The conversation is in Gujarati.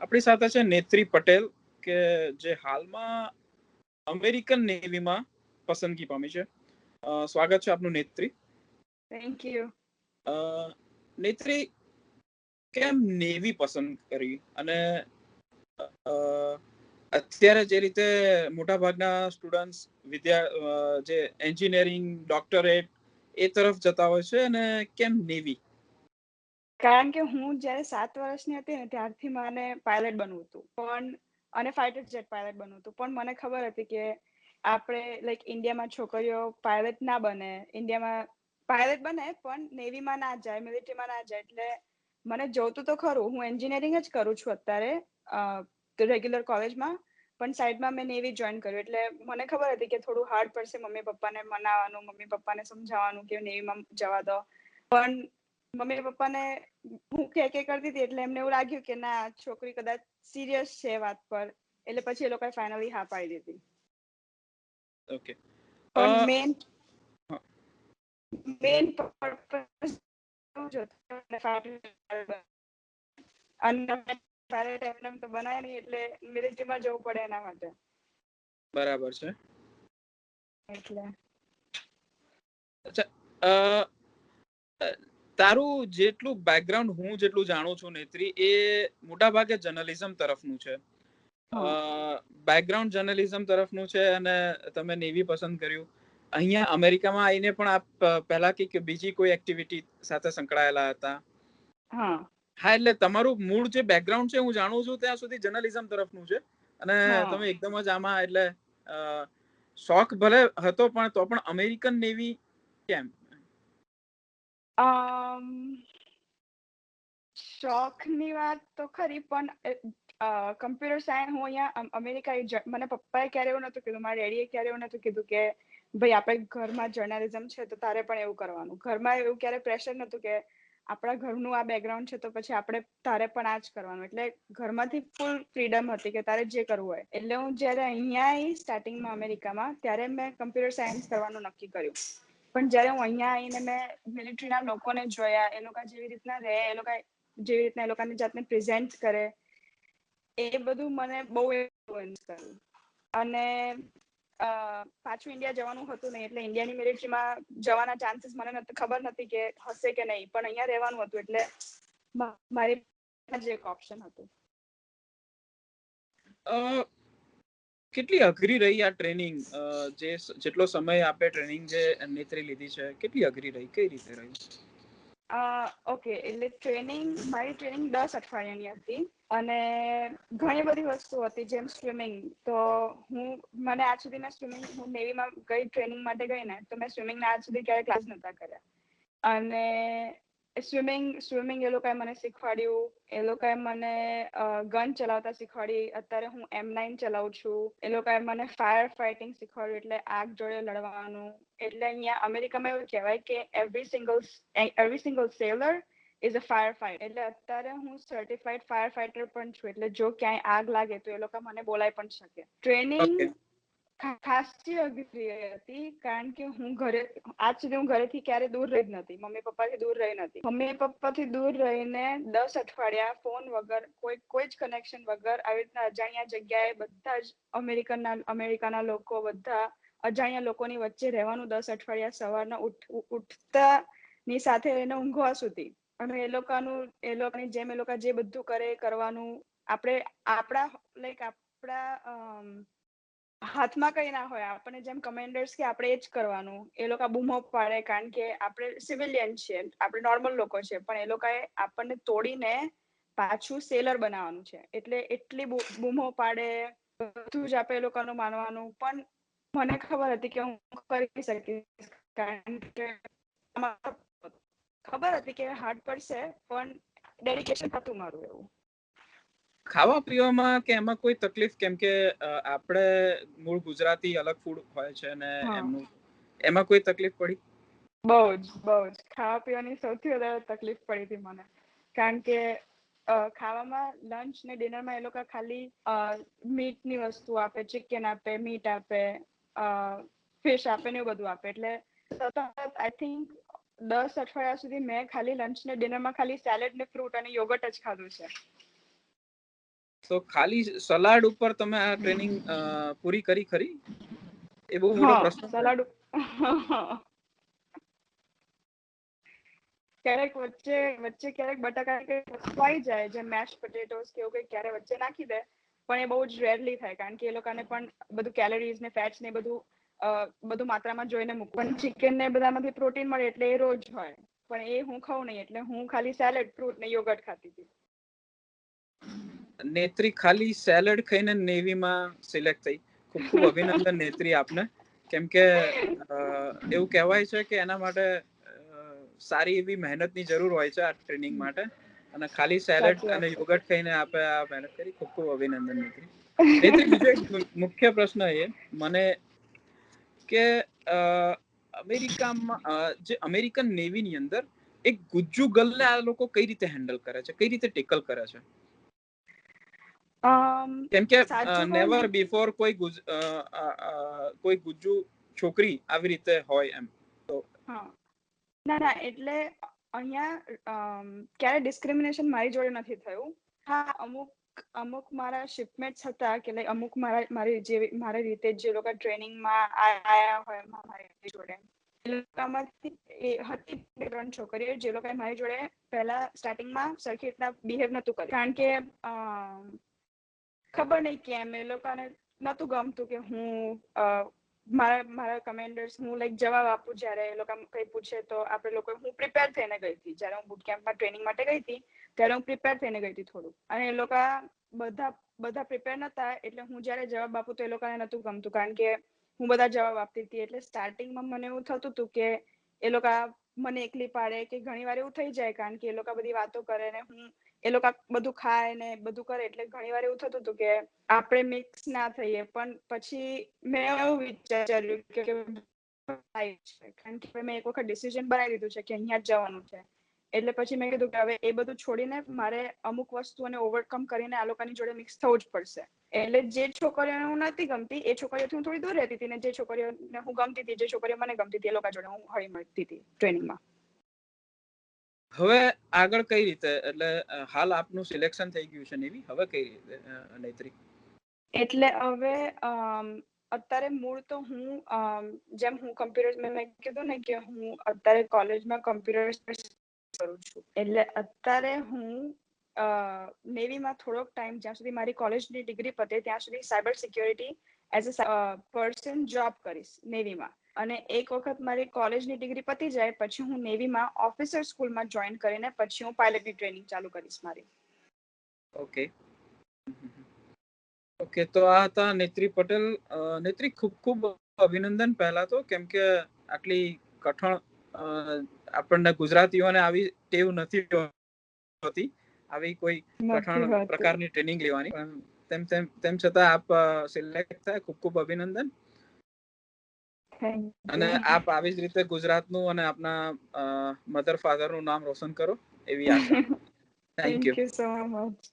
આપણી સાથે છે નેત્રી પટેલ કે જે હાલમાં અમેરિકન નેવીમાં પસંદગી પામી છે. સ્વાગત છે આપનું નેત્રી. થેન્ક યુ નેત્રી કેમ નેવી પસંદ કરી? અને અ, અત્યારે જે રીતે મોટાભાગના સ્ટુડન્ટ્સ વિદ્યા જે એન્જિનિયરિંગ ડોક્ટરેટ એ તરફ જતા હોય છે અને કેમ નેવી? કારણ કે હું જ્યારે સાત વર્ષની હતી ને, ત્યારથી મને પાયલટ બનવું હતું. પણ, અને ફાઇટર જેટ પાયલટ બનવું હતું. પણ મને ખબર હતી કે આપણે લાઈક ઇન્ડિયામાં છોકરીઓ પાયલટ ના બને. ઇન્ડિયામાં પાયલટ બને, પણ નેવીમાં ના જાય મિલિટરીમાં ના જાય. એટલે મને જોતું તો ખરું. હું એન્જિનિયરિંગ જ કરું છું અત્યારે રેગ્યુલર કોલેજમાં પણ સાઈડમાં મેં નેવી જોઈન કર્યું. એટલે મને ખબર હતી કે થોડું હાર્ડ પડશે મમ્મી પપ્પાને મનાવવાનું, મમ્મી પપ્પાને સમજાવવાનું કે નેવીમાં જવા દો. પણ મમ્મી પપ્પાને હું કે કે કરતી હતી એટલે એમને એવું લાગ્યું કે ના છોકરી કદાચ સિરિયસ છે વાત પર. એટલે પછી એ લોકોએ ફાઇનલી હા પાડી દીધી. ઓકે પણ મેન મેન પર્પસ અને તો બનાય નહીં એટલે મિલિટરીમાં જવું પડે એના માટે. બરાબર છે. એટલે. અ, તારું જેટલું બેકગ્રાઉન્ડ હું જેટલું જાણું છું નેત્રી એ મોટા ભાગે જર્નલિઝમ તરફનું છે. બેકગ્રાઉન્ડ જર્નલિઝમ તરફનું છે અને તમે નેવી પસંદ કર્યું. અહીંયા અમેરિકામાં આવીને પણ આપ પહેલા કે બીજી કોઈ એક્ટિવિટી સાથે સંકળાયેલા હતા. હા. એટલે તમારું મૂળ જે બેકગ્રાઉન્ડ છે હું જાણું છું ત્યાં સુધી જર્નલિઝમ તરફનું છે. અને તમે એકદમ જ આમાં એટલે શોખ ભલે હતો પણ તો પણ અમેરિકન નેવી કેમ? શોખની વાત તો ખરી, પણ કમ્પ્યુટર સાયન્સ હું અહીંયા અમેરિકા મને પપ્પાએ ક્યારે એવું નતું કીધું, મારા ડેડીએ ક્યારે એવું નતું કીધું કે, ભાઈ, આપણે ઘરમાં જર્નલિઝમ છે તો તારે પણ એવું કરવાનું. ઘરમાં એવું ક્યારે પ્રેશર નતું કે, આપણા ઘરનું આ બેકગ્રાઉન્ડ છે તો પછી આપણે તારે પણ આ જ કરવાનું. એટલે ઘરમાંથી ફૂલ ફ્રીડમ હતી કે તારે જે કરવું હોય. એટલે હું જ્યારે અહીંયા સ્ટાર્ટિંગમાં અમેરિકામાં, ત્યારે મેં કમ્પ્યુટર સાયન્સ કરવાનું નક્કી કર્યું. પણ જ્યારે હું અહીંયા આવીને મેં મિલિટરીના લોકોને જોયા, એ લોકો જેવી રીતના રહે, એ લોકો જેવી રીતના એ લોકોની જાતને પ્રેઝન્ટ કરે, એ બધું મને બહુ ઇન્ફ્લુઅન્સ કર્યું. અને પાછું ઇન્ડિયા જવાનું હતું નહીં, એટલે ઇન્ડિયાની મિલિટરીમાં જવાના ચાન્સીસ મને ખબર નથી કે હશે કે નહીં, પણ અહીંયા રહેવાનું હતું, એટલે મારી જ એક ઓપ્શન હતું. કેટલી અઘરી રહી આ ટ્રેનિંગ જે જેટલો સમય આપે ટ્રેનિંગ જે નેત્રી લીધી છે, કેટલી અઘરી રહી? કઈ રીતે રહી? ઓકે એટલે ટ્રેનિંગ મારી ટ્રેનિંગ દસ અઠવાડિયાની હતી અને ઘણી બધી વસ્તુ હતી, જેમ સ્વિમિંગ તો હું, મને આજ સુધી મેં સ્વિમિંગ હું નેવીમાં ગઈ ટ્રેનિંગ માટે ગઈ ને, તો મેં સ્વિમિંગના આજ સુધી ક્યારેય ક્લાસ નહોતા કર્યા. અને સ્વિમિંગ સ્વિમિંગ એ લોકોએ મને શીખવાડ્યું. એ લોકોએ મને ગન ચલાવતા શીખવાડી. અત્યારે હું એમ નાઇન ચલાવું છું. એ લોકોએ મને ફાયર ફાઇટિંગ શીખવાડ્યું એટલે આગ જોડે લડવાનું. એટલે અહીંયા અમેરિકામાં એવું કહેવાય કે every single every single sailor is a firefighter એટલે અત્યારે હું સર્ટિફાઈડ ફાયર ફાઇટર પણ છું. એટલે જો ક્યાંય આગ લાગે તો એ લોકો મને બોલાવી પણ શકે. ટ્રેનિંગ. ખાસી અઘરી હતી, કારણ કે હું ઘરે, આજ સુધી હું ઘરેથી ક્યારે દૂર રહી નથી. મમ્મી પપ્પાથી દૂર રહી નથી. મમ્મી પપ્પાથી દૂર રહીને દસ અઠવાડિયા ફોન વગર, કોઈ કોઈ જ કનેક્શન વગર આવી રીતના અજાણ્યા જગ્યાએ બધા જ અમેરિકનના, અમેરિકાના લોકો, બધા અજાણ્યા લોકોની વચ્ચે રહેવાનું દસ અઠવાડિયા સવારના ઉઠતા ની સાથે એને ઊંઘવા સુધી. અને એ લોકોનું, એ લોકોની જેમ એ લોકો જે બધું કરે કરવાનું. આપણે, આપણા લાઈક આપણા હાથમાં કઈ ના હોય આપણે જેમ કમેન્ડર્સ કે આપણે એ જ કરવાનું. એ લોકો બૂમો પાડે કારણ કે આપણે સિવિલિયન છીએ, આપણે નોર્મલ લોકો છે પણ એ લોકોએ આપણને તોડીને પાછું સેલર બનાવવાનું છે. એટલે એટલી બૂમો પાડે, બધું જ આપણે એ લોકોનું માનવાનું. પણ મને ખબર હતી કે હું કરી શકીશ, કારણ કે ખબર હતી કે હાર્ડ પડશે પણ ડેડિકેશન હતું મારું એવું. ખાવા પીવામાં કે એમાં કોઈ તકલીફ? કેમ કે આપણે મૂળ ગુજરાતી અલગ ફૂડ હોય છે ને એમનું. એમાં કોઈ તકલીફ પડી? બહુ જ બહુ જ ખાવા પીવાની સૌથી વધારે તકલીફ પડી હતી મને. કારણ કે ખાવામાં લંચ ને ડિનરમાં એ લોકો ખાલી મીટની વસ્તુ આપે ચિકન આપે મીટ આપે ફિશ આપે ને એવું બધું આપે. એટલે સતત આઈ થિંક દસ અઠવાડિયા સુધી મેં ખાલી લંચ ને ડિનરમાં ખાલી સેલેડ ને ફ્રૂટ અને યોગર્ટ જ ખાધું છે. તો ખાલી સલાડ ઉપર તમે આ ટ્રેનિંગ પૂરી કરી ખરી? એ બહુ મોટો પ્રશ્ન સલાડ ક્યારેક વચ્ચે વચ્ચે ક્યારેક બટાકા કે વસ્તુ જાય જે મેશ પોટેટોસ કે એવું કંઈક ક્યારે વચ્ચે નાખી દે પણ એ બહુ જ રેરલી થાય કારણ કે એ લોકોને પણ બધું કેલરીઝ ને ફેટ્સ ને બધું બધું માત્રામાં જોઈને મૂકવું. ચિકન ને બધામાંથી પ્રોટીન મળે એટલે એ રોજ હોય. પણ એ હું ખાઉં નહીં એટલે હું ખાલી સેલેડ ફ્રૂટ ને યોગર્ટ ખાતી હતી. નેત્રી ખાલી સેલેડ ખાઈને નેવીમાં સિલેક્ટ થઈ. ખૂબ ખૂબ અભિનંદન નેત્રી આપને. કેમ કે એવું કહેવાય છે કે એના માટે સારી એવી મહેનતની જરૂર હોય છે આ ટ્રેનિંગ માટે. અને ખાલી સેલેડ અને યોગર્ટ ખાઈને આપે આ મહેનત કરી. ખૂબ ખૂબ અભિનંદન નેત્રી. નેત્રી બીજો એક મુખ્ય પ્રશ્ન એ. મને કે અમેરિકામાં જે અમેરિકન નેવીની અંદર એક ગુજ્જુ ગલ્લે આ લોકો કઈ રીતે હેન્ડલ કરે છે? કઈ રીતે ટેકલ કરે છે? કેમ કે નેવર બિફોર કોઈ કોઈ ગુજુ છોકરી આવી રીતે હોય એમ. હા. ના ના એટલે અહીંયા ક્યારે ડિસ્ક્રિમિનેશન મારી જોડે નથી થયું. હા અમુક અમુક મારા શિપમેટ્સ હતા કે લાઈક અમુક મારા મારી જે મારી રીતે જે લોકો ટ્રેનિંગમાં આયા હોય મારી જોડે. એ લોકોમાંથી એ હતી ત્રણ છોકરીઓ જે લોકોએ મારી જોડે પહેલા સ્ટાર્ટિંગમાં સરખી રીતના બિહેવ નહોતું કર્યું. કારણ કે ખબર નહીં કેમ, એ લોકોને નતું ગમતું કે હું મારા મારા કમેન્ડર્સ હું લાઈક જવાબ આપું જ્યારે એ લોકો કંઈ પૂછે તો આપણે લોકો હું પ્રિપેર થઈને ગઈ હતી. જ્યારે હું બુટ કેમ્પમાં ટ્રેનિંગ માટે ગઈ હતી, ત્યારે હું પ્રિપેર થઈને ગઈ હતી થોડું અને એ લોકો બધા બધા પ્રિપેર નતા એટલે હું જ્યારે જવાબ આપું તો એ લોકોને નતું ગમતું. કારણ કે હું બધા જવાબ આપતી હતી. એટલે સ્ટાર્ટિંગમાં મને એવું થતું હતું કે એ લોકો મને એકલી પાડે કે ઘણી વાર એવું થઈ જાય, કારણ કે એ લોકો બધી વાતો કરે ને હું એ લોકો બધું ખાય ને બધું કરે એટલે ઘણી વાર એવું થતું હતું કે આપણે મિક્સ ના થઈએ. પણ પછી મેં એવું વિચાર્યું કે કારણ કે મેં એક વખત ડિસિઝન બનાવી દીધું છે કે અહીંયા જ જવાનું છે. એટલે પછી મેં કીધું કે હવે એ બધું છોડીને મારે અમુક વસ્તુઓને ઓવરકમ કરીને આ લોકોની જોડે મિક્સ થવું જ પડશે. એટલે જે છોકરીઓને હું નથી ગમતી, એ છોકરીઓથી હું થોડી દૂર રહેતી હતી ને જે છોકરીઓને હું ગમતી હતી, જે છોકરીઓ મને ગમતી હતી, એ લોકો જોડે હું હળી મળતી હતી ટ્રેનિંગમાં હવે આગળ કઈ રીતે? એટલે હાલ આપનું સિલેક્શન થઈ ગયું છે નેવી હવે કઈ રીતે નેત્રી એટલે હવે અત્યારે મૂળ તો હું જેમ હું કમ્પ્યુટર મેં કીધું ને કે હું અત્યારે કોલેજમાં કમ્પ્યુટર કરું છું. એટલે અત્યારે હું નેવીમાં થોડોક ટાઈમ જ્યાં સુધી મારી કોલેજની ડિગ્રી પતે, ત્યાં સુધી cyber security as a person job કરીશ નેવીમાં અને એક વખત મારી કોલેજની ડિગ્રી પતી જાય પછી હું નેવીમાં ઓફિસર સ્કૂલમાં જોઈન કરીને પછી હું પાયલટની ટ્રેનિંગ ચાલુ કરીશ મારી. ઓકે ઓકે તો આ હતા નેત્રી પટેલ નેત્રી ખૂબ ખૂબ અભિનંદન પહેલા તો કેમ કે આટલી કઠણ આપણને ગુજરાતીઓને આવી ટેવ નથી હોતી આવી કોઈ કઠણ પ્રકારની ટ્રેનિંગ લેવાની. તેમ તેમ તેમ છતાં આપ સિલેક્ટ થાય. ખૂબ ખૂબ અભિનંદન. અને આપ આવી જ રીતે ગુજરાતનું અને આપના મધર ફાધરનું નામ રોશન કરો એવી આશા. Thank you so much.